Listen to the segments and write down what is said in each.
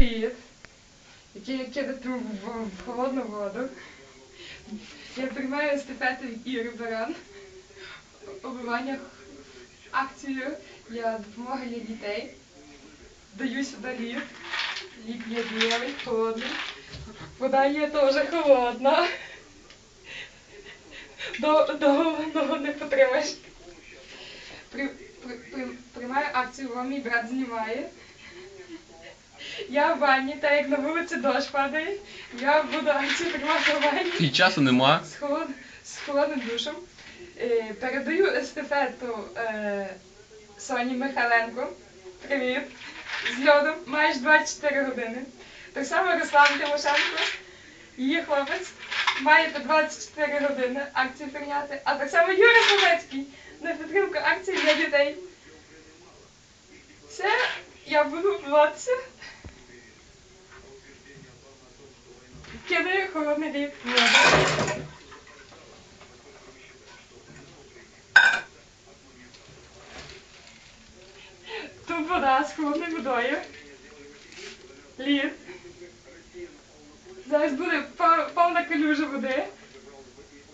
Привіт. Який я кидати в, холодну воду. Я приймаю естафету Іри Баран. Обивання акцію для допомоги для дітей. Даю сюди лід. Лід є білий, холодний. Вода є теж холодна. До, довго не потримаєш. При, при, при, приймаю акцію, вам мій брат знімає. Я в ванні, так як на вулиці дощ падає. Я буду акцію приймати в ванні І часу нема. з, холод... з холодним душем. Е, передаю естафету е, Соні Михайленко. Привіт. З льодом майже 24 години. Так само Руслан Тимошенко, її хлопець, має по 24 години акцію прийняти. А так само Юрій Словецький на підтримку акції для дітей. Все, я буду вбиватися. Кидаю холодний лід. Тут вода з холодною водою. Лід. Зараз буде пов- повна калюжа води.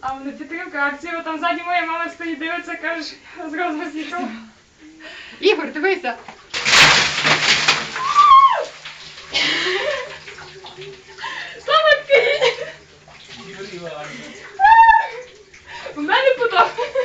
А на підтримку акції, там ззаді моя мама стоїть, дивиться, каже, з розмасником. Ігор, дивися. У мене подобається.